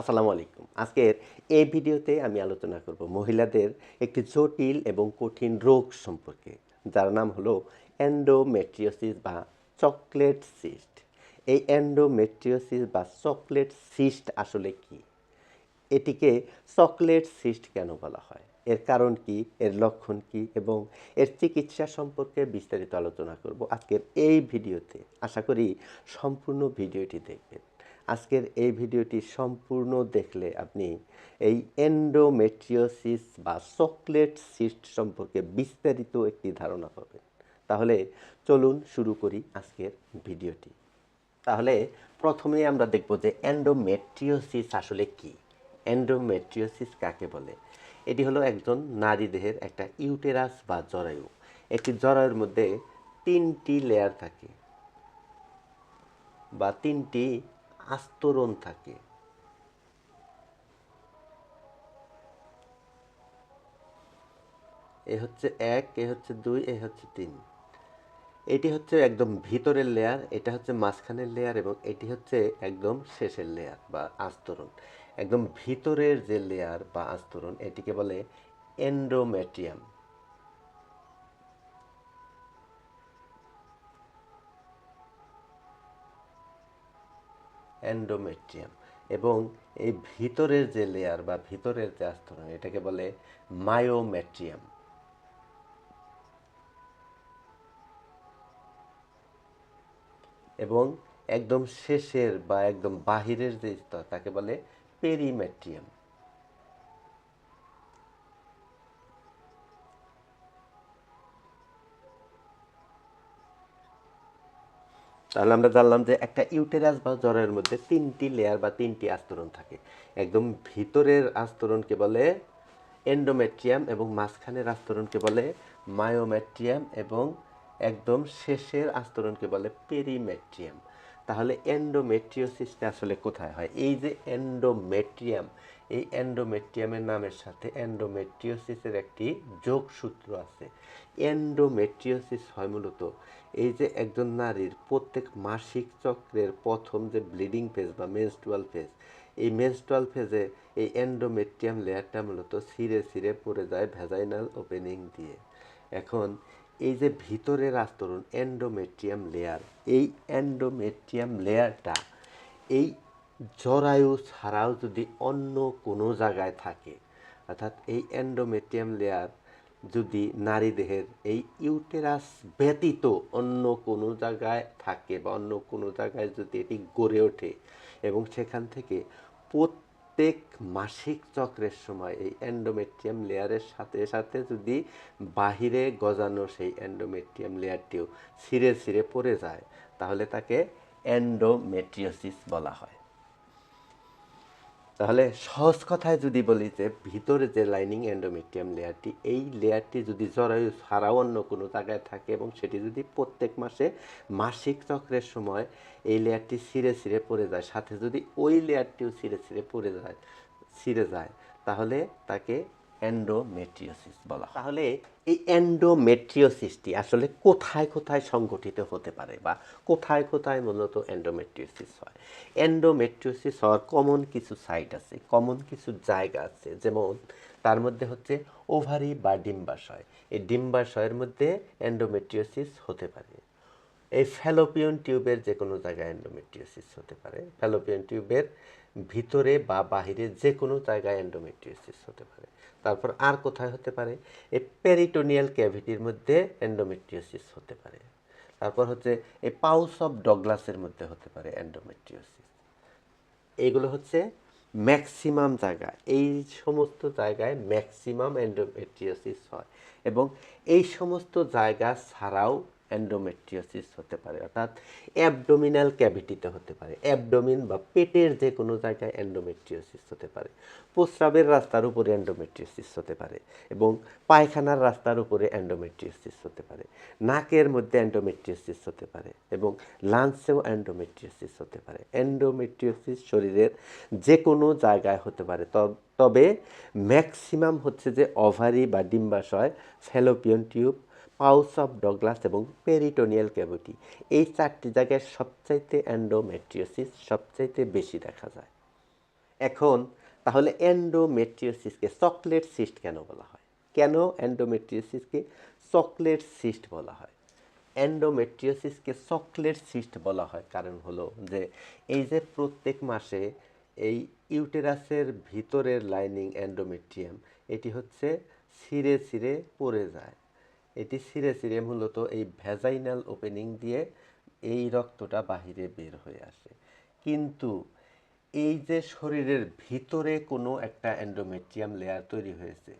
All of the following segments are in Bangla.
আসসালামু আলাইকুম। আজকের এই ভিডিওতে আমি আলোচনা করব মহিলাদের একটি জটিল এবং কঠিন রোগ সম্পর্কে, যার নাম হলো এন্ডোমেট্রিওসিস বা চকলেট সিস্ট এই এন্ডোমেট্রিওসিস বা চকলেট সিস্ট আসলে কি? এটিকে চকলেট সিস্ট কেন বলা হয়? এর কারণ কি? এর লক্ষণ কি? এবং এর চিকিৎসা সম্পর্কে বিস্তারিত আলোচনা করব আজকের এই ভিডিওতে। আশা করি সম্পূর্ণ ভিডিওটি দেখবেন। আজকের এই ভিডিওটি সম্পূর্ণ দেখলে আপনি এই এন্ডোমেট্রিওসিস বা চকলেট সিস্ট সম্পর্কে বিস্তারিত একটি ধারণা পাবেন। তাহলে চলুন শুরু করি আজকের ভিডিওটি। তাহলে প্রথমে আমরা দেখব যে এন্ডোমেট্রিওসিস আসলে কি? এন্ডোমেট্রিওসিস কাকে বলে? এটি হলো একজন নারী দেহের একটা ইউটেরাস বা জরায়ু। একটি জরায়ুর মধ্যে তিনটি লেয়ার থাকে বা তিনটি আস্তরণ থাকে। এ হচ্ছে এক, এ হচ্ছে দুই, এ হচ্ছে তিন। এটি হচ্ছে একদম ভিতরের লেয়ার এটা হচ্ছে মাঝখানের লেয়ার এবং এটি হচ্ছে একদম শেষের লেয়ার বা আস্তরণ। একদম ভিতরের যে লেয়ার বা আস্তরণ, এটিকে বলে এন্ডোমেট্রিয়াম এন্ডোমেট্রিয়াম এবং এই ভিতরের যে লেয়ার বা ভিতরের যে আস্তরণ, এটাকে বলে মায়োমেট্রিয়াম এবং একদম শেষের বা একদম বাহিরের যে স্তর, তাকে বলে পেরিমেট্রিয়াম তাহলে আমরা জানলাম যে একটা ইউটেরাস বা জ্বরের মধ্যে তিনটি লেয়ার বা তিনটি আস্তরণ থাকে। একদম ভিতরের আস্তরণকে বলে এন্ডোমেট্রিয়াম এবং মাঝখানের আস্তরণকে বলে মায়োমেট্রিয়াম এবং একদম শেষের আস্তরণকে বলে পেরিমেট্রিয়াম তাহলে এন্ডোমেট্রিওসিসটা আসলে কোথায় হয়? এই যে এন্ডোমেট্রিয়াম এই অ্যান্ডোমেট্রিয়ামের নামের সাথে অ্যান্ডোমেট্রিওসিসের একটি যোগসূত্র আছে। এন্ডোমেট্রিওসিস হয় মূলত এই যে একজন নারীর প্রত্যেক মাসিক চক্রের প্রথম যে ব্লিডিং ফেজ বা মেনস্ট্রুয়াল ফেজ এই মেনস্ট্রুয়াল ফেজে এই অ্যান্ডোমেট্রিয়াম লেয়ারটা মূলত ছিঁড়ে সিরে পড়ে যায় ভেজাইনাল ওপেনিং দিয়ে। এখন এই যে ভিতরের আস্তরণ অ্যান্ডোমেট্রিয়াম লেয়ার এই অ্যান্ডোমেট্রিয়াম লেয়ারটা এই জরায়ু ছাড়াও যদি অন্য কোনো জায়গায় থাকে, অর্থাৎ এই এন্ডোমেট্রিয়াম লেয়ার যদি নারী দেহের এই ইউটেরাস ব্যতীত অন্য কোনো জায়গায় থাকে বা অন্য কোনো জায়গায় যদি এটি গড়ে ওঠে এবং সেখান থেকে প্রত্যেক মাসিক চক্রের সময় এই এন্ডোমেট্রিয়াম লেয়ারের সাথে সাথে যদি বাহিরে গজানো সেই এন্ডোমেট্রিয়াম লেয়ারটিও ছিঁড়ে ছিঁড়ে পড়ে যায়, তাহলে তাকে এন্ডোমেট্রিওসিস বলা হয়। তাহলে সহজ কথায় যদি বলি যে ভিতরে যে লাইনিং অ্যান্ডোমেট্রিয়াম লেয়ারটি এই লেয়ারটি যদি জরায়ু ছাড়াও অন্য কোনো জায়গায় থাকে এবং সেটি যদি প্রত্যেক মাসে মাসিক চক্রের সময় এই লেয়ারটি ছিঁড়ে ছিঁড়ে পড়ে যায়, সাথে যদি ওই লেয়ারটিও ছিঁড়ে ছিঁড়ে পড়ে যায়, ছিঁড়ে যায়, তাহলে তাকে এন্ডোমেট্রিওসিস বলা। তাহলে এই এন্ডোমেট্রিওসিসটি আসলে কোথায় কোথায় সংগঠিত হতে পারে বা কোথায় কোথায় মূলত এন্ডোমেট্রিওসিস হয়? এন্ডোমেট্রিওসিস হওয়ার কমন কিছু সাইট আছে কমন কিছু জায়গা আছে, যেমন তার মধ্যে হচ্ছে ওভারি বা ডিম্বাশয়। এই ডিম্বাশয়ের মধ্যে এন্ডোমেট্রিওসিস হতে পারে। এই ফ্যালোপিয়ন টিউবের যে কোনো জায়গায় এন্ডোমেট্রিওসিস হতে পারে। ফ্যালোপিয়ন টিউবের ভিতরে বা বাহিরে যে কোনো জায়গায় এন্ডোমেট্রিওসিস হতে পারে। তারপর আর কোথায় হতে পারে? এই পেরিটোনিয়াল ক্যাভিটির মধ্যে এন্ডোমেট্রিওসিস হতে পারে। তারপর হচ্ছে এই পাউস অফ ডগলাসের মধ্যে হতে পারে এন্ডোমেট্রিওসিস এইগুলো হচ্ছে ম্যাক্সিমাম জায়গা। এই সমস্ত জায়গায় ম্যাক্সিমাম এন্ডোমেট্রিওসিস হয় এবং এই সমস্ত জায়গা ছাড়াও এন্ডোমেট্রিওসিস হতে পারে, অর্থাৎ অ্যাবডোমিনাল ক্যাভিটিতে হতে পারে। অ্যাবডোমিন বা পেটের যে কোনো জায়গায় এন্ডোমেট্রিওসিস হতে পারে। প্রস্রাবের রাস্তার উপরে এন্ডোমেট্রিওসিস হতে পারে এবং পায়খানার রাস্তার উপরে এন্ডোমেট্রিওসিস হতে পারে। নাকের মধ্যে এন্ডোমেট্রিওসিস হতে পারে এবং লাঞ্চেও এন্ডোমেট্রিওসিস হতে পারে। এন্ডোমেট্রিওসিস শরীরের যে কোনো জায়গায় হতে পারে। তব- ম্যাক্সিমাম হচ্ছে যে ওভারি বা ডিম্বাশয় fallopian tube pouch of Douglas এবং পেরিটোনিয়াল ক্যাভিটি এই চারটি জায়গায় সবচাইতে এন্ডোমেট্রিওসিস সবচাইতে বেশি দেখা যায়। এখন, তাহলে অ্যান্ডোমেট্রিওসিসকে চকলেট সিস্ট কেন বলা হয়? কেন অ্যান্ডোমেট্রিওসিসকে চকলেট সিস্ট বলা হয়? অ্যান্ডোমেট্রিওসিসকে চকলেট সিস্ট বলা হয় কারণ হলো যে, এই যে প্রত্যেক মাসে এই ইউটেরাসের ভিতরের লাইনিং অ্যান্ডোমেট্রিয়াম এটি হচ্ছে ছিঁড়ে ছিঁড়ে পড়ে যায়। এটি সিরে সিরে মূলত এই ভ্যাজাইনাল ওপেনিং দিয়ে এই রক্তটা বাহিরে বের হয়ে আসে। কিন্তু এই যে শরীরের ভিতরে কোনো একটা অ্যান্ডোমেট্রিয়াম লেয়ার তৈরি হয়েছে,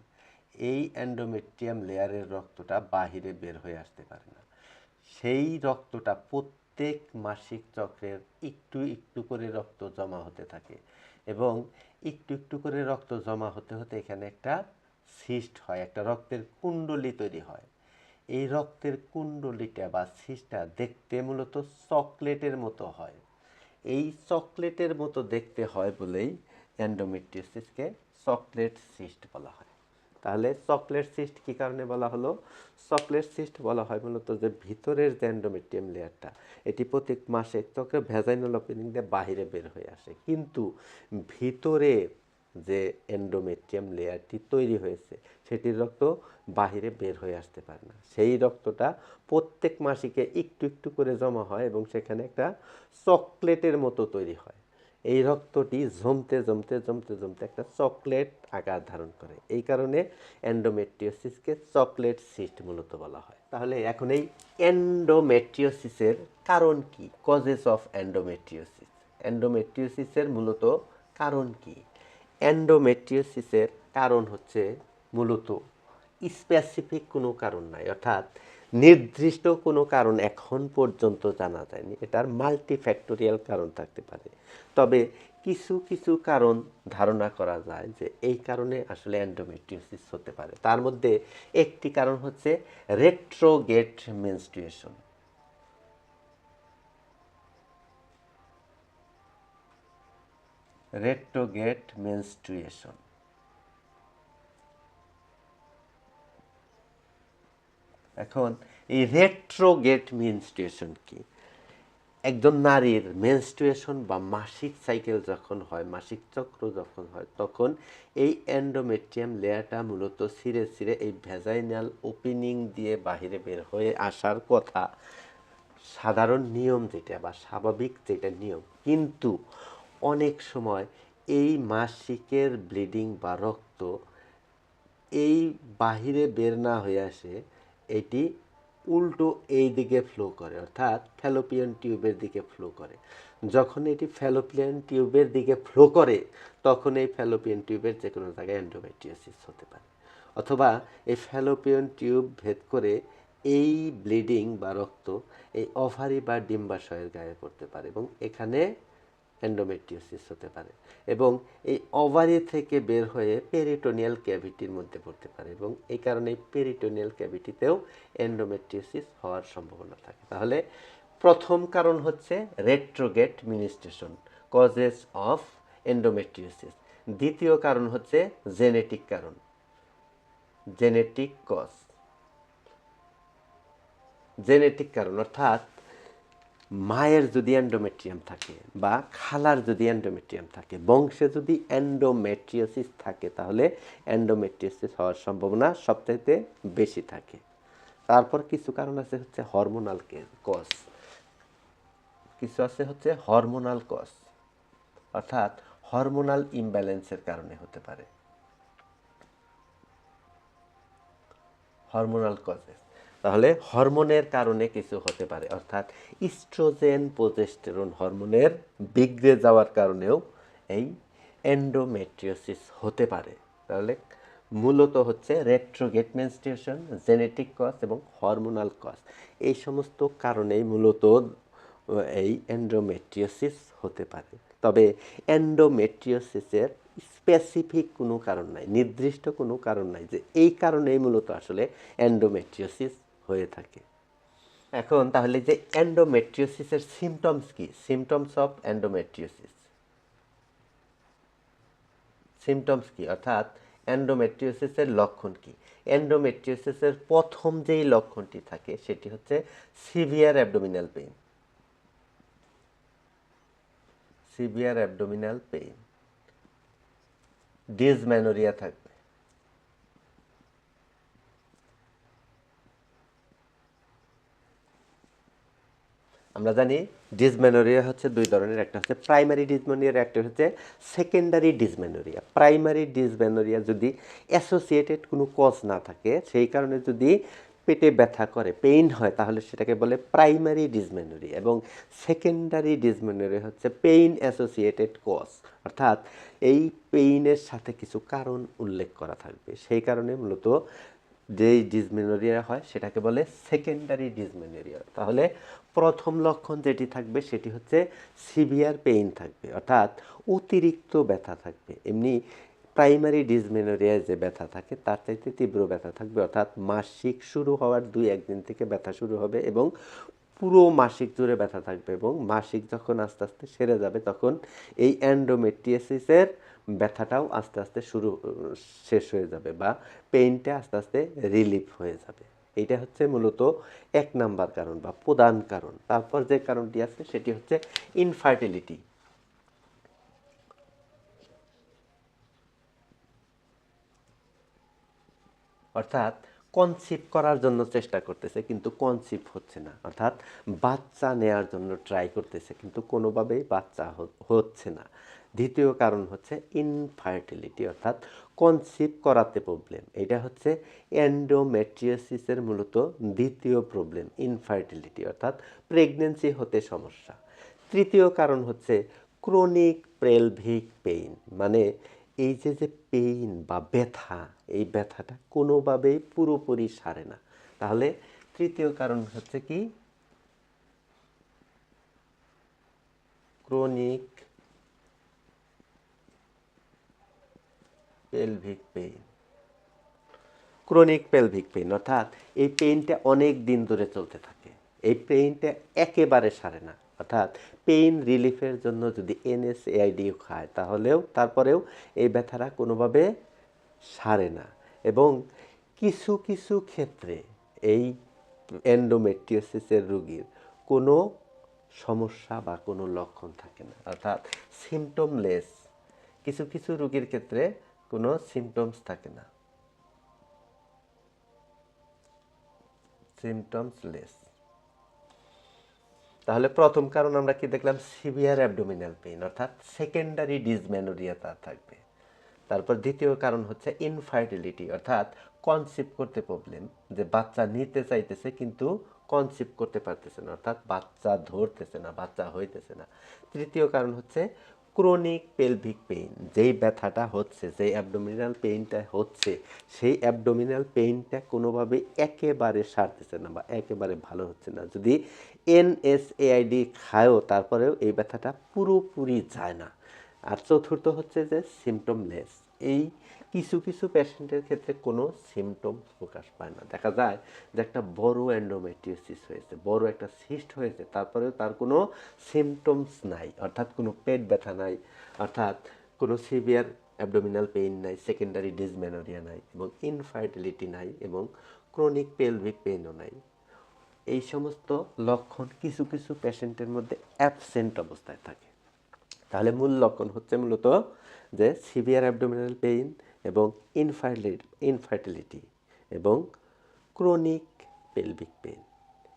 এই অ্যান্ডোমেট্রিয়াম লেয়ারের রক্তটা বাহিরে বের হয়ে আসতে পারে না। সেই রক্তটা প্রত্যেক মাসিক চক্রের একটু একটু করে রক্ত জমা হতে থাকে এবং একটু একটু করে রক্ত জমা হতে হতে এখানে একটা সিস্ট হয়, একটা রক্তের কুণ্ডলী তৈরি হয়। এই রক্তের কুণ্ডলীটা বা সিস্টটা দেখতে মূলত চকলেটের মতো হয়। এই চকলেটের মতো দেখতে হয় বলেই অ্যান্ডোমেট্রিওসিসকে চকলেট সিস্ট বলা হয়। তাহলে চকলেট সিস্ট কী কারণে বলা হলো? চকলেট সিস্ট বলা হয় মূলত যে ভিতরের যে অ্যান্ডোমেট্রিয়াম লেয়ারটা, এটি প্রত্যেক মাসে চক্রে ভ্যাজাইনাল ওপেনিং দিয়ে বাহিরে বের হয়ে আসে। কিন্তু ভিতরে যে এন্ডোমেট্রিয়াম লেয়ারটি তৈরি হয়েছে, সেটির রক্ত বাহিরে বের হয়ে আসতে পারে না। সেই রক্তটা প্রত্যেক মাসিকে একটু একটু করে জমা হয় এবং সেখানে একটা চকলেটের মতো তৈরি হয়। এই রক্তটি জমতে জমতে জমতে জমতে একটা চকলেট আকার ধারণ করে। এই কারণে অ্যান্ডোমেট্রিওসিসকে চকলেট সিস্ট মূলত বলা হয়। তাহলে এখন এই অ্যান্ডোমেট্রিওসিসের কারণ কি? কজেস অফ এন্ডোমেট্রিওসিস অ্যান্ডোমেট্রিওসিসের মূলত কারণ কি? এন্ডোমেট্রিওসিসের কারণ হচ্ছে মূলত স্পেসিফিক কোনো কারণ নাই, অর্থাৎ নির্দিষ্ট কোনো কারণ এখন পর্যন্ত জানা যায়নি। এটার মাল্টিফ্যাক্টোরিয়াল কারণ থাকতে পারে। তবে কিছু কিছু কারণ ধারণা করা যায় যে এই কারণে আসলে অ্যান্ডোমেট্রিওসিস হতে পারে। তার মধ্যে একটি কারণ হচ্ছে রেট্রোগেট মেনস্ট্রুয়েশন রেট্রোগেট মেনস্ট্রুয়েশন এখন এই রেট্রোগেট মেনস্ট্রুয়েশন কি? একজন নারীর মেনস্ট্রুয়েশন বা মাসিক সাইকেল যখন হয়, মাসিক চক্র যখন হয়, তখন এই অ্যান্ডোমেট্রিয়াম লেয়ারটা মূলত ছিঁড়ে ছিঁড়ে এই ভেজাইনাল ওপেনিং দিয়ে বাহিরে বের হয়ে আসার কথা। সাধারণ নিয়ম যেটা বা স্বাভাবিক যেটা নিয়ম। কিন্তু অনেক সময় এই মাসিকের ব্লিডিং বা রক্ত এই বাহিরে বের না হয়ে আসে, এটি উল্টো এই দিকে ফ্লো করে, অর্থাৎ ফ্যালোপিয়ান টিউবের দিকে ফ্লো করে। যখন এটি ফ্যালোপিয়ান টিউবের দিকে ফ্লো করে, তখন এই ফ্যালোপিয়ান টিউবের যে কোনো জায়গায় অ্যান্ডোমেট্রিওসিস হতে পারে। অথবা এই ফ্যালোপিয়ান টিউব ভেদ করে এই ব্লিডিং বা রক্ত এই অভারি বা ডিম্বাশয়ের গায়ে পড়তে পারে এবং এখানে এন্ডোমেট্রিওসিস হতে পারে এবং এই ওভারি থেকে বের হয়ে পেরিটোনিয়াল ক্যাভিটির মধ্যে পড়তে পারে এবং এই কারণে পেরিটোনিয়াল ক্যাভিটিতেও এন্ডোমেট্রিওসিস হওয়ার সম্ভাবনা থাকে। তাহলে প্রথম কারণ হচ্ছে retrograde menstruation causes of endometriosis দ্বিতীয় কারণ হচ্ছে জেনেটিক কারণ জেনেটিক কজ জেনেটিক কারণ, অর্থাৎ মায়ের যদি অ্যান্ডোমেট্রিয়াম থাকে বা খালার যদি অ্যান্ডোমেট্রিয়াম থাকে, বংশে যদি অ্যান্ডোমেট্রিওসিস থাকে, তাহলে অ্যান্ডোমেট্রিওসিস হওয়ার সম্ভাবনা সবচাইতে বেশি থাকে। তারপর কিছু কারণ আছে হচ্ছে হরমোনাল কজ কিছু আছে হচ্ছে হরমোনাল কজ অর্থাৎ হরমোনাল ইমব্যালেন্সের কারণে হতে পারে। হরমোনাল কজেস তাহলে হরমোনের কারণে কিছু হতে পারে। অর্থাৎ ইস্ট্রোজেন প্রোজেস্টেরন হরমোনের বিগড়ে যাওয়ার কারণেও এই এন্ডোমেট্রিওসিস হতে পারে। তাহলে মূলত হচ্ছে রেট্রোগেট জেনেটিক কজ এবং হরমোনাল কজ এই সমস্ত কারণেই মূলত এই এন্ডোমেট্রিওসিস হতে পারে। তবে এন্ডোমেট্রিওসিসের স্পেসিফিক কোনো কারণ নাই, নির্দিষ্ট কোনো কারণ নাই যে এই কারণেই মূলত আসলে এন্ডোমেট্রিওসিস হয়ে থাকে। এখন তাহলে যে এন্ডোমেট্রিওসিসের সিমটমস কি? সিমটমস অফ এন্ডোমেট্রিওসিস সিমটমস কি? অর্থাৎ এন্ডোমেট্রিওসিসের লক্ষণ কি? এন্ডোমেট্রিওসিসের প্রথম যেই লক্ষণটি থাকে, সেটি হচ্ছে severe abdominal pain severe abdominal pain dysmenorrhea থাকবে। আমরা জানি ডিসমেনোরিয়া হচ্ছে দুই ধরনের, একটা হচ্ছে প্রাইমারি ডিসমেনোরিয়া একটা হচ্ছে সেকেন্ডারি ডিসমেনোরিয়া প্রাইমারি ডিসমেনোরিয়া যদি অ্যাসোসিয়েটেড কোনো কজ না থাকে, সেই কারণে যদি পেটে ব্যথা করে পেইন হয়, তাহলে সেটাকে বলে প্রাইমারি ডিসমেনোরিয়া এবং সেকেন্ডারি ডিসমেনোরিয়া হচ্ছে পেইন অ্যাসোসিয়েটেড কজ অর্থাৎ এই পেইনের সাথে কিছু কারণ উল্লেখ করা থাকবে। সেই কারণে মূলত যেই ডিসমেনোরিয়া হয়, সেটাকে বলে সেকেন্ডারি ডিসমেনোরিয়া তাহলে প্রথম লক্ষণ যেটি থাকবে, সেটি হচ্ছে সিভিয়ার পেইন থাকবে, অর্থাৎ অতিরিক্ত ব্যথা থাকবে। এমনি প্রাইমারি ডিসমেনোরিয়ায় যে ব্যথা থাকে, তার চাইতে তীব্র ব্যথা থাকবে, অর্থাৎ মাসিক শুরু হওয়ার দুই একদিন থেকে ব্যথা শুরু হবে এবং পুরো মাসিক জুড়ে ব্যথা থাকবে এবং মাসিক যখন আস্তে আস্তে সেরে যাবে, তখন এই অ্যান্ডোমেট্রিয়াসিসের ব্যথাটাও আস্তে আস্তে শুরু, শেষ হয়ে যাবে বা পেইনটা আস্তে আস্তে রিলিফ হয়ে যাবে। এইটা হচ্ছে মূলত এক নাম্বার কারণ বা প্রধান কারণ। তারপর যে কারণটি আছে সেটি হচ্ছে ইনফার্টিলিটি অর্থাৎ কনসিভ করার জন্য চেষ্টা করতেছে কিন্তু কনসিভ হচ্ছে না। অর্থাৎ বাচ্চা নেয়ার জন্য ট্রাই করতেছে কিন্তু কোনোভাবেই বাচ্চা হচ্ছে না। দ্বিতীয় কারণ হচ্ছে ইনফার্টিলিটি অর্থাৎ কনসিভ করাতে প্রবলেম এটা হচ্ছে অ্যান্ডোমেট্রিয়াসিসের মূলত দ্বিতীয় প্রবলেম ইনফার্টিলিটি অর্থাৎ প্রেগনেন্সি হতে সমস্যা। তৃতীয় কারণ হচ্ছে ক্রনিক প্রেলভিক পেইন মানে এই যে যে পেইন বা ব্যথা, এই ব্যথাটা কোনোভাবেই পুরোপুরি সারে না। তাহলে তৃতীয় কারণ হচ্ছে কি? Chronic pelvic pain chronic pelvic pain অর্থাৎ এই পেইনটা অনেক দিন ধরে চলতে থাকে। এই পেইনটা একেবারে সারে না। অর্থাৎ পেইন রিলিফের জন্য যদি এনএসএআইডি খায়, তাহলেও তারপরেও এই ব্যথাটা কোনোভাবে সারে না। এবং কিছু কিছু ক্ষেত্রে এই এন্ডোমেট্রিওসিসের রোগীর কোনো সমস্যা বা কোনো লক্ষণ থাকে না। অর্থাৎ সিমটমলেস কিছু কিছু রুগীর ক্ষেত্রে কোনো সিমটমস থাকে না। সিমটমস লেস তাহলে প্রথম কারণ আমরা কি দেখলাম? সিভিয়ার অ্যাবডোমিনাল পেইন অর্থাৎ সেকেন্ডারি ডিসমেনোরিয়া তার থাকবে। তারপর দ্বিতীয় কারণ হচ্ছে ইনফার্টিলিটি অর্থাৎ কনসিভ করতে প্রবলেম যে বাচ্চা নিতে চাইতেছে কিন্তু কনসিভ করতে পারতেছে না, অর্থাৎ বাচ্চা ধরতেছে না, বাচ্চা হইতেছে না। তৃতীয় কারণ হচ্ছে ক্রনিক পেলভিক পেইন যেই ব্যথাটা হচ্ছে, যেই অ্যাবডোমিনাল পেইনটা হচ্ছে, সেই অ্যাবডোমিনাল পেইনটা কোনোভাবে একেবারে সারতেছে না বা একেবারে ভালো হচ্ছে না। যদি এনএসএআইডি খায়ও, তারপরেও এই ব্যথাটা পুরোপুরি যায় না। আর চতুর্থ হচ্ছে যে সিমটমলেস এই কিছু কিছু পেশেন্টের ক্ষেত্রে কোনো সিমটম প্রকাশ পায় না। দেখা যায় যে একটা বড় অ্যান্ডোমেট্রিওসিস হয়েছে, বড় একটা সিস্ট হয়েছে, তারপরেও তার কোনো সিমটমস নাই, অর্থাৎ কোনো পেট ব্যথা নাই, অর্থাৎ কোনো সিভিয়ার অ্যাবডোমিনাল পেইন নাই সেকেন্ডারি ডিসমেনোরিয়া নাই, এবং ইনফার্টিলিটি নাই, এবং ক্রনিক পেলভিক পেইনও নাই। এই সমস্ত লক্ষণ কিছু কিছু পেশেন্টের মধ্যে অ্যাবসেন্ট অবস্থায় থাকে। তাহলে মূল লক্ষণ হচ্ছে মূলত যে সিভিয়ার অ্যাবডোমিনাল পেইন এবং ইনফার্টিলিটি ইনফার্টিলিটি এবং ক্রনিক পেলভিক পেন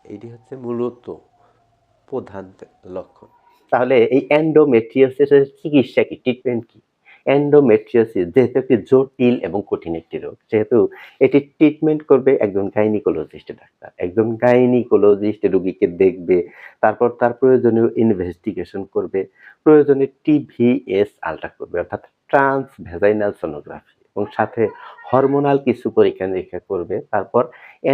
এটি হচ্ছে মূলত প্রধান লক্ষণ। তাহলে এই এন্ডোমেট্রিওসিসের চিকিৎসা কি? ট্রিটমেন্ট কি? অ্যান্ডোমেট্রিওসিস যেহেতু একটি জটিল এবং কঠিন একটি রোগ, যেহেতু এটি ট্রিটমেন্ট করবে একজন গাইনিকোলজিস্ট ডাক্তার। একজন গাইনিকোলজিস্ট রোগীকে দেখবে, তারপর তার প্রয়োজনীয় ইনভেস্টিগেশন করবে প্রয়োজনে টিভিএস আলট্রা করবে, অর্থাৎ ট্রান্স ভেজাইনাল সোনোগ্রাফি এবং সাথে হরমোনাল কিছু পরীক্ষা নিরীক্ষা করবে, তারপর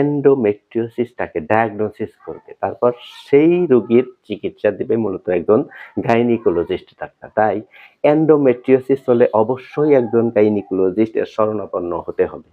এন্ডোমেট্রিওসিসটাকে ডায়াগনোসিস করবে, তারপর সেই রোগীর চিকিৎসা দিবে মূলত একজন গাইনিকোলজিস্ট ডাক্তার। তাই এন্ডোমেট্রিওসিস হলে অবশ্যই একজন গাইনিকোলজিস্ট এর শরণাপন্ন হতে হবে।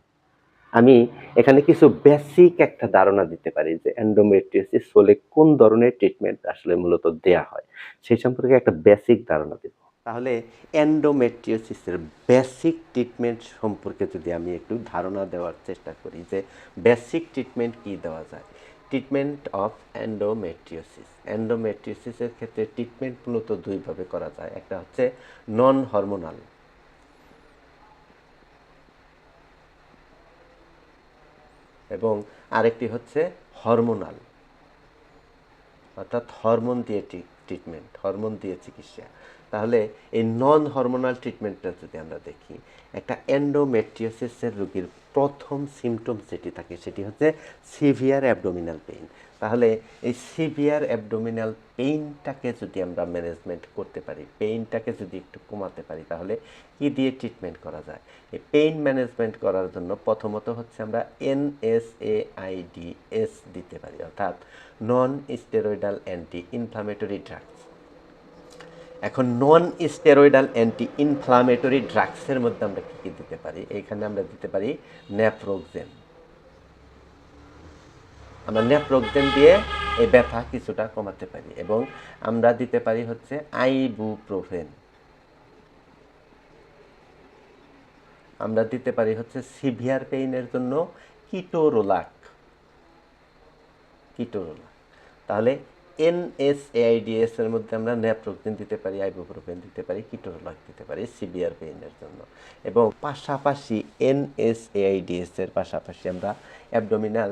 আমি এখানে কিছু বেসিক একটা ধারণা দিতে পারি যে এন্ডোমেট্রিওসিস হলে কোন ধরনের ট্রিটমেন্ট আসলে মূলত দেয়া হয়, সেই সম্পর্কে একটা বেসিক ধারণা দেব। তাহলে অ্যান্ডোমেট্রিওসিসের বেসিক ট্রিটমেন্ট সম্পর্কে যদি আমি একটু ধারণা দেওয়ার চেষ্টা করি যে বেসিক ট্রিটমেন্ট কি দেওয়া যায়? ট্রিটমেন্ট অফ অ্যান্ডোমেট্রিওসিস অ্যান্ডোমেট্রিওসিসের ক্ষেত্রে ট্রিটমেন্ট মূলত দুইভাবে করা যায়। একটা হচ্ছে নন হরমোনাল এবং আরেকটি হচ্ছে হরমোনাল অর্থাৎ হরমোন দিয়ে ট্রিটমেন্ট হরমোন দিয়ে চিকিৎসা। তাহলে এই নন হরমোনাল ট্রিটমেন্টটা যদি আমরা দেখি, একটা এন্ডোমেট্রিওসিসের রোগীর প্রথম সিমটম যেটি থাকে সেটি হচ্ছে সিভিয়ার অ্যাবডোমিনাল পেইন তাহলে এই সিভিয়ার অ্যাবডোমিনাল পেইনটাকে যদি আমরা ম্যানেজমেন্ট করতে পারি পেইনটাকে যদি একটু কমাতে পারি, তাহলে কি দিয়ে ট্রিটমেন্ট করা যায়? এই পেইন ম্যানেজমেন্ট করার জন্য প্রথমত হচ্ছে আমরা এনএসএআইডিএস দিতে পারি, অর্থাৎ non steroidal anti inflammatory drugs এখন নন স্টেরয়েডাল অ্যান্টি ইনফ্লামেটরি ড্রাগসের মধ্যে আমরা কী কী দিতে পারি? এখানে আমরা দিতে পারি ন্যাপ্রোক্সেন আমরা ন্যাপ্রোক্সেন দিয়ে এই ব্যথা কিছুটা কমাতে পারি এবং আমরা দিতে পারি হচ্ছে আইবুপ্রোফেন আমরা দিতে পারি হচ্ছে সিভিয়ার পেইনের জন্য কিটোরোলাক। কিটোরোলাক। তাহলে এনএসএআইডিএস এর মধ্যে আমরা ন্যাপ্রোক্সিন দিতে পারি আইবুপ্রোফেন দিতে পারি কিটোরোলাক দিতে পারি সিভিয়ার পেইনের জন্য। এবং পাশাপাশি এনএসএআইডিএস এর পাশাপাশি আমরা অ্যাবডোমিনাল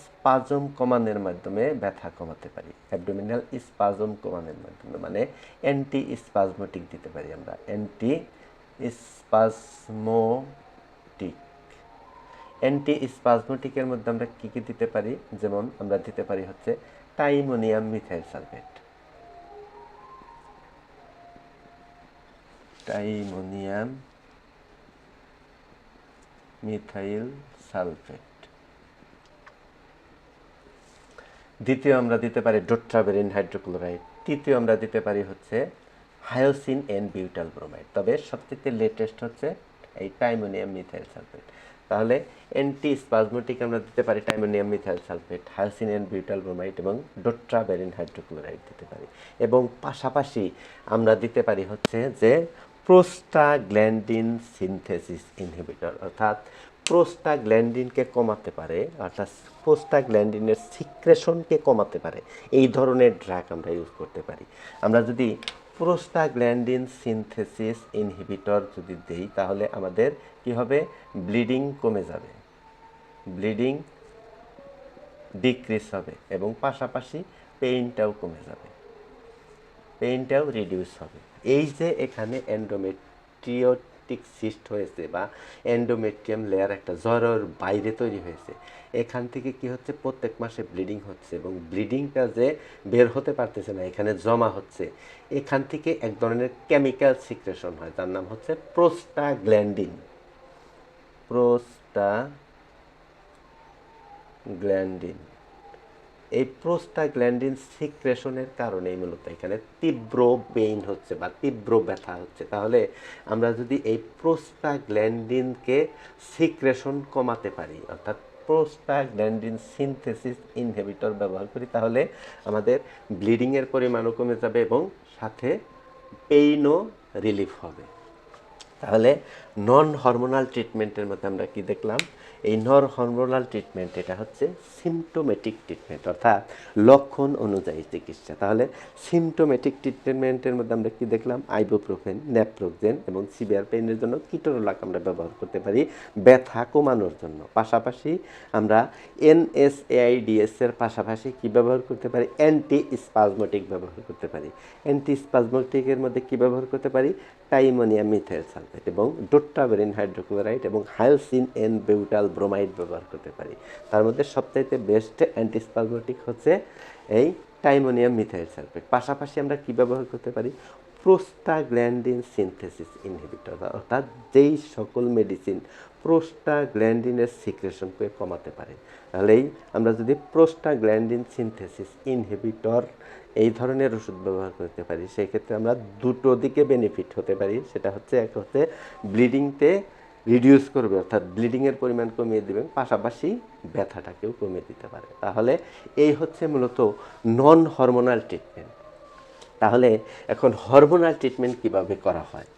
স্পাজম কমানোর মাধ্যমে ব্যথা কমাতে পারি। অ্যাবডোমিনাল স্পাজম কমানোর মাধ্যমে মানে অ্যান্টি স্পাজমোটিক দিতে পারি আমরা। অ্যান্টি স্পাজমোটিক অ্যান্টি স্পাজমোটিকের মধ্যে আমরা কী কী দিতে পারি? যেমন আমরা দিতে পারি হচ্ছে timonium methyl sulphate. Timonium methyl sulphate. দ্বিতীয় আমরা দিতে পারি ডোট্রাবেরিন হাইড্রোক্লোরাইড। তৃতীয় আমরা দিতে পারি হচ্ছে হায়োসিন এন বিউটাল ব্রোমাইড। তবে সবথেকে লেটেস্ট হচ্ছে এই টাইমোনিয়াম মিথাইল সালফেট। তাহলে অ্যান্টি স্পাজমোটিক আমরা দিতে পারি timonium methyl sulphate butyl bromide এবং ডোট্রাবেরিন হাইড্রোক্লোরাইড দিতে পারি। এবং পাশাপাশি আমরা দিতে পারি হচ্ছে যে প্রোস্টাগ্ল্যান্ডিন সিনথেসিস ইনহিবিটর অর্থাৎ প্রোস্টাগ্ল্যান্ডিনকে কমাতে পারে, অর্থাৎ প্রোস্টাগ্ল্যান্ডিনের সিক্রেশনকে কমাতে পারে। এই ধরনের ড্রাগ আমরা ইউজ করতে পারি। আমরা যদি প্রোস্টাগ্ল্যান্ডিন সিনথেসিস ইনহিবিটর যদি দেই, তাহলে আমাদের কি হবে? ব্লিডিং কমে যাবে। ব্লিডিং ডিক্রিস হবে এবং পাশাপাশি পেইনটাও কমে যাবে। পেইনটাও রিডিউস হবে। এই যে এখানে এন্ডোমেট্রিওটিক সিস্ট হয়েছে বা এন্ডোমেট্রিয়াম লেয়ার একটা জ্বরের বাইরে তৈরি হয়েছে। এখান থেকে কি হচ্ছে? প্রত্যেক মাসে ব্লিডিং হচ্ছে এবং ব্লিডিংটা যে বের হতে পারতেছে না, এখানে জমা হচ্ছে। এখান থেকে এক ধরনের কেমিক্যাল সিক্রেশন হয় তার নাম হচ্ছে প্রোস্টা প্রোস্টাগ্ল্যান্ডিন প্রোস্টা গ্ল্যান্ডিন এই প্রোস্টাগ্ল্যান্ডিন সিক্রেশনের কারণেই মূলত এখানে তীব্র পেইন হচ্ছে বা তীব্র ব্যথা হচ্ছে। তাহলে আমরা যদি এই প্রোস্টাগ্ল্যান্ডিনকে সিক্রেশন কমাতে পারি, অর্থাৎ প্রোস্টাগ্ল্যান্ডিন সিনথেসিস ইনহিবিটর ব্যবহার করি, তাহলে আমাদের ব্লিডিংয়ের পরিমাণও কমে যাবে এবং সাথে পেইনও রিলিফ হবে। তাহলে নন হরমোনাল ট্রিটমেন্টের মধ্যে আমরা কি দেখলাম? এই নন হরমোনাল ট্রিটমেন্ট এটা হচ্ছে সিমটোমেটিক ট্রিটমেন্ট অর্থাৎ লক্ষণ অনুযায়ী চিকিৎসা। তাহলে সিমটোমেটিক ট্রিটমেন্টের মধ্যে আমরা কি দেখলাম? আইবোপ্রোফেন ন্যাপ্রোক্সেন এবং সিভিয়ার পেইনের জন্য কিটোরোলাক আমরা ব্যবহার করতে পারি ব্যথা কমানোর জন্য। পাশাপাশি আমরা এনএসএআইডিএস এর পাশাপাশি কি ব্যবহার করতে পারি? অ্যান্টি স্পাজমোটিক ব্যবহার করতে পারি। অ্যান্টি স্পাজমোটিকের মধ্যে কি ব্যবহার করতে পারি? টাইমোনিয়া সালফেট এবং ডোট্রাবেরিন হাইড্রোক্লোরাইড এবং হায়োসিন এন বিউটাল ব্রোমাইড ব্যবহার করতে পারি। তার মধ্যে সবচাইতে বেস্ট অ্যান্টিস্পাজমেটিক হচ্ছে এই টাইমোনিয়াম মিথাইল সালফেট। পাশাপাশি আমরা কি ব্যবহার করতে পারি? প্রোস্টাগ্ল্যান্ডিন সিনথেসিস ইনহিবিটর, অর্থাৎ যেই সকল মেডিসিন প্রোস্টাগ্ল্যান্ডিনের সিক্রেশনকে কমাতে পারে। তাহলেই আমরা যদি প্রোস্টাগ্ল্যান্ডিন সিনথেসিস ইনহিবিটর এই ধরনের ওষুধ ব্যবহার করতে পারি। সেই ক্ষেত্রে আমরা দুটো দিকে বেনিফিট হতে পারি। সেটা হচ্ছে এক হচ্ছে ব্লিডিংতে রিডিউস করবে, অর্থাৎ ব্লিডিংয়ের পরিমাণ কমিয়ে দেবেন, পাশাপাশি ব্যথাটাকেও কমিয়ে দিতে পারে। তাহলে এই হচ্ছে মূলত নন হরমোনাল ট্রিটমেন্ট তাহলে এখন হরমোনাল ট্রিটমেন্ট কীভাবে করা হয়?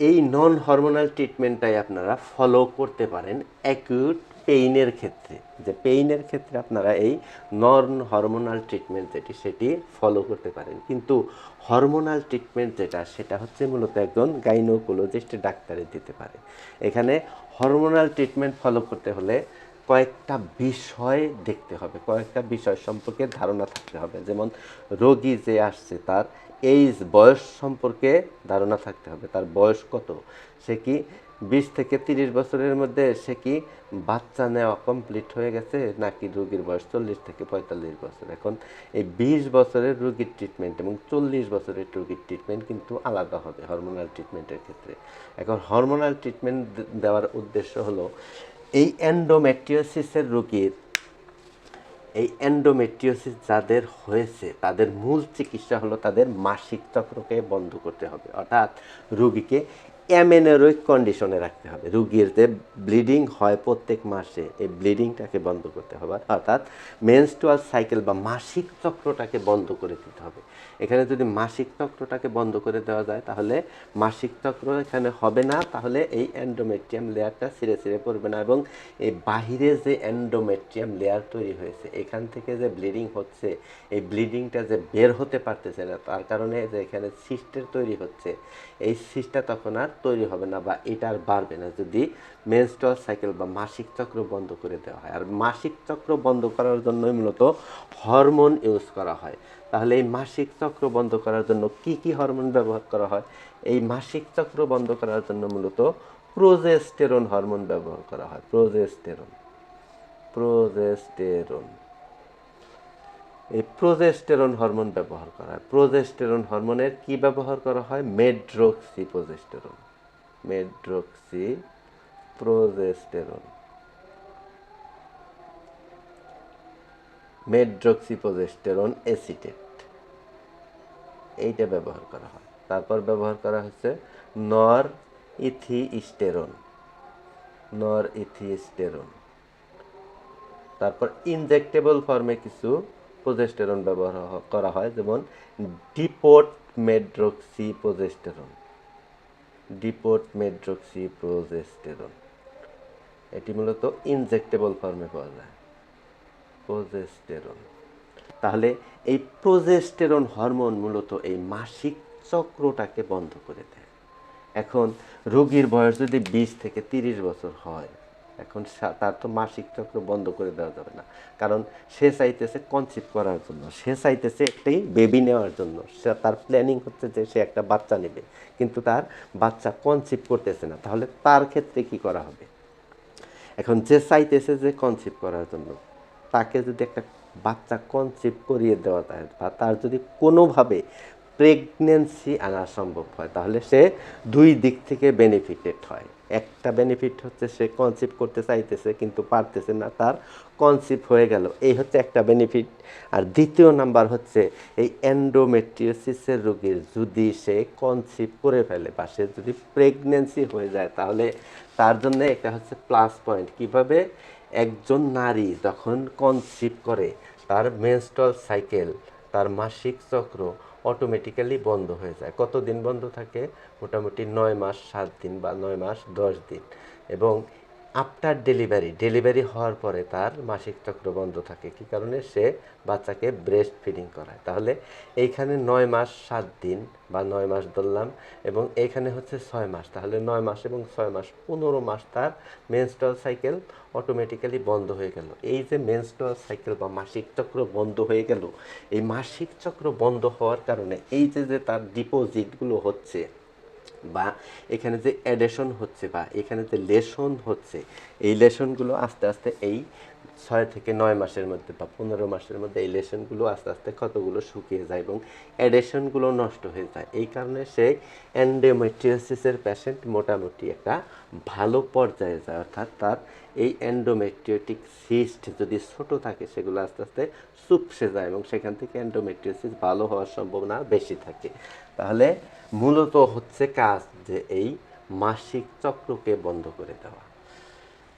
এই নন হরমোনাল ট্রিটমেন্টটাই আপনারা ফলো করতে পারেন অ্যাকিউট পেইনের ক্ষেত্রে, যে পেইনের ক্ষেত্রে আপনারা এই নন হরমোনাল ট্রিটমেন্ট যেটি, সেটি ফলো করতে পারেন। কিন্তু হরমোনাল ট্রিটমেন্ট যেটা, সেটা হচ্ছে মূলত একজন গাইনোকোলজিস্ট ডাক্তারে দিতে পারে। এখানে হরমোনাল ট্রিটমেন্ট ফলো করতে হলে কয়েকটা বিষয় দেখতে হবে। কয়েকটা বিষয় সম্পর্কে ধারণা থাকতে হবে। যেমন রোগী যে আসছে, তার এইজ বয়স সম্পর্কে ধারণা থাকতে হবে। তার বয়স কত? সে কি বিশ থেকে তিরিশ বছরের মধ্যে সে কি বাচ্চা নেওয়া কমপ্লিট হয়ে গেছে নাকি রোগীর বয়স চল্লিশ থেকে পঁয়তাল্লিশ বছর? এখন এই বিশ বছরের রোগীর ট্রিটমেন্ট এবং চল্লিশ বছরের রোগীর ট্রিটমেন্ট কিন্তু আলাদা হবে হরমোনাল ট্রিটমেন্টের ক্ষেত্রে। এখন হরমোনাল ট্রিটমেন্ট দেওয়ার উদ্দেশ্য হলো এই অ্যান্ডোমেট্রিওসিসের রোগীর, এই অ্যান্ডোমেট্রিওসিস যাদের হয়েছে, তাদের মূল চিকিৎসা হলো তাদের মাসিক চক্রকে বন্ধ করতে হবে। অর্থাৎ রুগীকে অ্যামেনোরোইক কন্ডিশনে রাখতে হবে। রুগীর যে ব্লিডিং হয় প্রত্যেক মাসে। এই ব্লিডিংটাকে বন্ধ করতে হবে। অর্থাৎ মেনস্টুয়াল সাইকেল বা মাসিক চক্রটাকে বন্ধ করে দিতে হবে। এখানে যদি মাসিক চক্রটাকে বন্ধ করে দেওয়া যায়, তাহলে মাসিক চক্র এখানে হবে না। তাহলে এই অ্যান্ডোমেট্রিয়াম লেয়ারটা ছিঁড়ে ছিঁড়ে পড়বে না এবং এই বাহিরে যে অ্যান্ডোমেট্রিয়াম লেয়ার তৈরি হয়েছে, এখান থেকে যে ব্লিডিং হচ্ছে, এই ব্লিডিংটা যে বের হতে পারতেছে না, তার কারণে যে এখানে সিস্টের তৈরি হচ্ছে, এই সিস্টটা তখন আর তৈরি হবে না বা এটা আর বাড়বে না যদি মেনস্ট্রুয়াল সাইকেল বা মাসিক চক্র বন্ধ করে দেওয়া হয়। আর মাসিক চক্র বন্ধ করার জন্যই মূলত হরমোন ইউজ করা হয়। তাহলে এই মাসিক চক্র বন্ধ করার জন্য কি কি হরমোন ব্যবহার করা হয়? এই মাসিক চক্র বন্ধ করার জন্য মূলত প্রোজেস্টেরন হরমোন ব্যবহার করা হয়, প্রোজেস্টেরন প্রোজেস্টেরন। এই প্রোজেস্টেরন হরমোন ব্যবহার করা হয়। প্রোজেস্টেরন হরমোনের কি ব্যবহার করা হয়? Medroxy progesterone medroxy progesterone medroxyprogesterone acetate এইটা ব্যবহার করা হয়। তারপর ব্যবহার করা হচ্ছে নর ইথিস্টেরন। নর ইথিস্টেরন। তারপর ইনজেক্টেবল ফর্মে কিছু প্রোজেস্টেরন ব্যবহার করা হয়, যেমন depot medroxy progesterone depot medroxy progesterone এটি মূলত ইনজেক্টেবল ফর্মে পাওয়া যায়। প্রোজেস্টেরন তাহলে এই প্রোজেস্টেরন হরমোন মূলত এই মাসিক চক্রটাকে বন্ধ করে দেয়। এখন রোগীর বয়স যদি বিশ থেকে তিরিশ বছর হয়, এখন তার তো মাসিক চক্র বন্ধ করে দেওয়া যাবে না। কারণ সে চাইতেছে কনসিভ করার জন্য। সে চাইতেছে একটি বেবি নেওয়ার জন্য। সে তার প্ল্যানিং হচ্ছে যে সে একটা বাচ্চা নেবে। কিন্তু তার বাচ্চা কনসিভ করতেছে না। তাহলে তার ক্ষেত্রে কি করা হবে? এখন যে চাইতেছে যে কনসিভ করার জন্য তাকে যদি একটা বাচ্চা কনসিভ করিয়ে দেওয়া যায় বা তার যদি কোনোভাবে প্রেগনেন্সি আনা সম্ভব হয়, তাহলে সে দুই দিক থেকে বেনিফিটেড হয়। একটা বেনিফিট হচ্ছে সে কনসিভ করতে চাইতেছে কিন্তু পারতেছে না, তার কনসিভ হয়ে গেল। এই হচ্ছে একটা বেনিফিট আর দ্বিতীয় নাম্বার হচ্ছে এই এন্ডোমেট্রিওসিসের রোগীর যদি সে কনসিভ করে ফেলে বা সে যদি প্রেগনেন্সি হয়ে যায়, তাহলে তার জন্য এটা হচ্ছে প্লাস পয়েন্ট কীভাবে? একজন নারী যখন কনসিভ করে, তার মেনস্টল সাইকেল তার মাসিক চক্র অটোমেটিক্যালি বন্ধ হয়ে যায়। কতদিন বন্ধ থাকে? মোটামুটি নয় মাস, সাত দিন বা নয় মাস, দশ দিন। এবং আফটার ডেলিভারি ডেলিভারি হওয়ার পরে তার মাসিক চক্র বন্ধ থাকে। কি কারণে? সে বাচ্চাকে ব্রেস্ট ফিডিং করায়। তাহলে এইখানে নয় মাস সাত দিন বা নয় মাস ধরলাম এবং এইখানে হচ্ছে ছয় মাস। তাহলে নয় মাস এবং ছয় মাস, পনেরো মাস তার মেনস্ট্রাল সাইকেল অটোমেটিক্যালি বন্ধ হয়ে গেল। এই যে মেনস্ট্রাল সাইকেল বা মাসিক চক্র বন্ধ হয়ে গেল, এই মাসিক চক্র বন্ধ হওয়ার কারণে এই যে যে তার ডিপোজিটগুলো হচ্ছে বা এখানে যে অ্যাডেশন হচ্ছে বা এখানে যে লেশন হচ্ছে, এই লেশনগুলো আস্তে আস্তে এই ছয় থেকে নয় মাসের মধ্যে বা পনেরো মাসের মধ্যে এই লেশনগুলো আস্তে আস্তে কতগুলো শুকিয়ে যায় এবং অ্যাডেশনগুলো নষ্ট হয়ে যায়। এই কারণে সেই অ্যান্ডোমেট্রিওসিসের পেশেন্ট মোটামুটি একটা ভালো পর্যায়ে যায়। অর্থাৎ তার এই অ্যান্ডোমেট্রিওটিক সিস্ট যদি ছোট থাকে, সেগুলো আস্তে আস্তে চুপসে যায় এবং সেখান থেকে অ্যান্ডোমেট্রিওসিস ভালো হওয়ার সম্ভাবনা বেশি থাকে। তাহলে মূলত হচ্ছে কাজ যে এই মাসিক চক্রকে বন্ধ করে দেওয়া।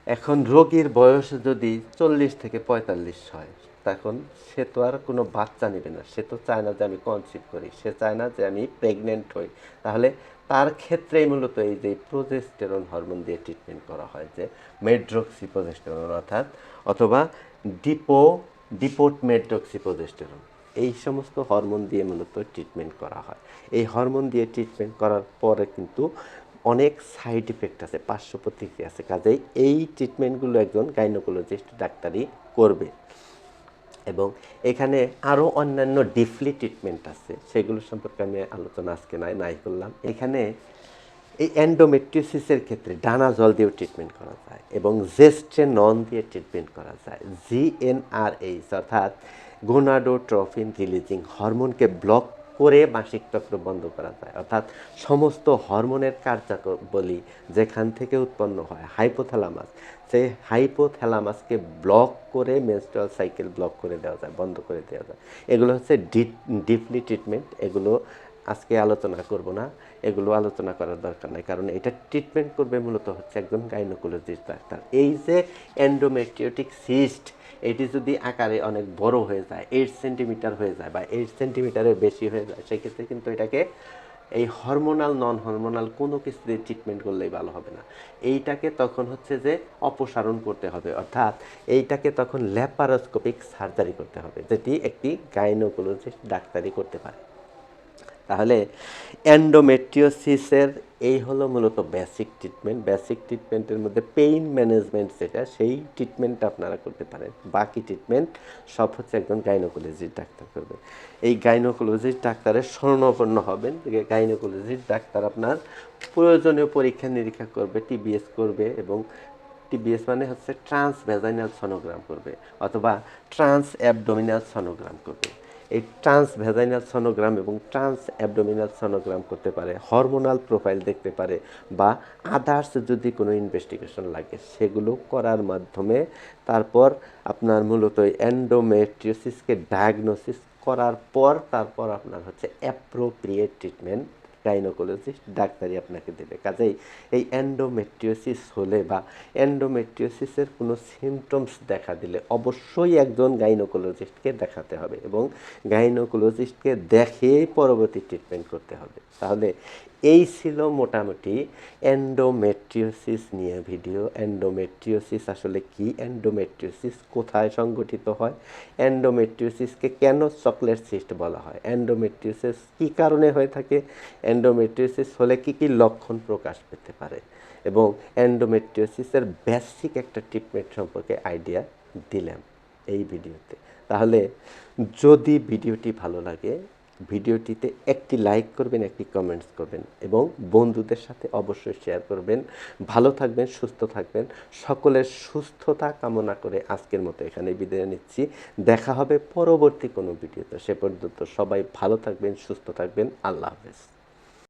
এখন রোগীর বয়স যদি চল্লিশ থেকে পঁয়তাল্লিশ হয়, তখন সে তো আর কোনো বাচ্চা নেবে না। সে তো চায় না যে আমি কনসিভ করি, সে চায় না যে আমি প্রেগনেন্ট হই। তাহলে তার ক্ষেত্রেই মূলত এই যে প্রোজেস্টেরন হরমোন দিয়ে ট্রিটমেন্ট করা হয়, যে মেড্রক্সি প্রোজেস্টেরন অর্থাৎ অথবা ডিপো ডিপোট মেড্রক্সি প্রোজেস্টেরন এই সমস্ত হরমোন দিয়ে মূলত ট্রিটমেন্ট করা হয়। এই হরমোন দিয়ে ট্রিটমেন্ট করার পরে কিন্তু অনেক সাইড ইফেক্ট আছে পার্শ্ব প্রতিক্রিয়া আছে। কাজেই এই ট্রিটমেন্টগুলো একজন গাইনোকোলজিস্ট ডাক্তারই করবে। এবং এখানে আরও অন্যান্য ডিফলি ট্রিটমেন্ট আছে, সেগুলো সম্পর্কে আমি আলোচনা আজকে নাই নাই করলাম। এখানে এই অ্যান্ডোমেট্রিওসিসের ক্ষেত্রে ডানা জল দিয়েও ট্রিটমেন্ট করা যায় এবং জেস্টে নন দিয়ে ট্রিটমেন্ট করা যায় জিএনআরএইচ অর্থাৎ গোনাডোট্রফিন রিলিজিং হরমোনকে ব্লক করে মাসিক চক্র বন্ধ করা যায়। অর্থাৎ সমস্ত হরমোনের কার্যাবলী যেখান থেকে উৎপন্ন হয়, হাইপোথ্যালামাস, সেই হাইপোথ্যালামাসকে ব্লক করে মেনস্ট্রুয়াল সাইকেল ব্লক করে দেওয়া যায়, বন্ধ করে দেওয়া যায়। এগুলো হচ্ছে ডিপলি ট্রিটমেন্ট। এগুলো আজকে আলোচনা করব না। এগুলো আলোচনা করার দরকার নাই, কারণ এটা ট্রিটমেন্ট করবে মূলত হচ্ছে একজন গাইনোকোলজিস্ট ডাক্তার। এই যে এন্ডোমেট্রিওটিক সিস্ট এটি যদি আকারে অনেক বড় হয়ে যায় এইট সেন্টিমিটার হয়ে যায় বা এইট সেন্টিমিটারের বেশি হয়ে যায়, সেক্ষেত্রে কিন্তু এটাকে এই হরমোনাল নন হরমোনাল কোনো কিছু দিয়ে ট্রিটমেন্ট করলেই ভালো হবে না। এইটাকে তখন হচ্ছে যে অপসারণ করতে হবে, অর্থাৎ এইটাকে তখন ল্যাপারোস্কোপিক সার্জারি করতে হবে, যেটি একটি গাইনোকোলজিস্ট ডাক্তারি করতে পারে। তাহলে অ্যান্ডোমেট্রিওসিসের এই হলো মূলত বেসিক ট্রিটমেন্ট বেসিক ট্রিটমেন্টের মধ্যে পেইন ম্যানেজমেন্ট যেটা, সেই ট্রিটমেন্টটা আপনারা করতে পারেন। বাকি ট্রিটমেন্ট সব হচ্ছে একজন গাইনোকোলজির ডাক্তার করবে। এই গাইনোকোলজির ডাক্তারের স্বর্ণপন্ন হবেন। গাইনোকোলজির ডাক্তার আপনার প্রয়োজনীয় পরীক্ষা নিরীক্ষা করবে টিবিএস করবে এবং টিবিএস মানে হচ্ছে ট্রান্স ভেজাইনাল সোনোগ্রাম করবে অথবা ট্রান্স অ্যাবডোমিনাল সোনোগ্রাম করবে। এই ট্রান্স ভেজাইনাল সনোগ্রাম এবং ট্রান্স অ্যাবডোমিনাল সনোগ্রাম করতে পারে, হরমোনাল প্রোফাইল দেখতে পারে বা আদার্স যদি কোনো ইনভেস্টিগেশন লাগে, সেগুলো করার মাধ্যমে তারপর আপনার মূলত অ্যান্ডোমেট্রিওসিসকে ডায়াগনোসিস করার পর তারপর আপনার হচ্ছে অ্যাপ্রোপ্রিয়েট ট্রিটমেন্ট গাইনোকোলজিস্ট ডাক্তারই আপনাকে দেবে। কাজেই এই অ্যান্ডোমেট্রিওসিস হলে বা অ্যান্ডোমেট্রিওসিসের কোনো সিমটমস দেখা দিলে অবশ্যই একজন গাইনোকোলজিস্টকে দেখাতে হবে এবং গাইনোকোলজিস্টকে দেখেই পরবর্তী ট্রিটমেন্ট করতে হবে। তাহলে এই ছিল মোটামুটি অ্যান্ডোমেট্রিওসিস নিয়ে ভিডিও অ্যান্ডোমেট্রিওসিস আসলে কি? অ্যান্ডোমেট্রিওসিস কোথায় সংগঠিত হয়? অ্যান্ডোমেট্রিওসিসকে কেন চকলেট সিস্ট বলা হয়? অ্যান্ডোমেট্রিওসিস কি কারণে হয়ে থাকে? এন্ডোমেট্রিওসিস হলে কি কি লক্ষণ প্রকাশ পেতে পারে? এবং এন্ডোমেট্রিওসিসের বেসিক একটা ট্রিটমেন্ট সম্পর্কে আইডিয়া দিলাম এই ভিডিওতে। তাহলে যদি ভিডিওটি ভালো লাগে, ভিডিওটিতে একটি লাইক করবেন, একটি কমেন্টস করবেন এবং বন্ধুদের সাথে অবশ্যই শেয়ার করবেন। ভালো থাকবেন, সুস্থ থাকবেন। সকলের সুস্থতা কামনা করে আজকের মতো এখানে বিদায় নিচ্ছি। দেখা হবে পরবর্তী কোনো ভিডিওতে। সে পর্যন্ত সবাই ভালো থাকবেন, সুস্থ থাকবেন। আল্লাহ হাফেজ।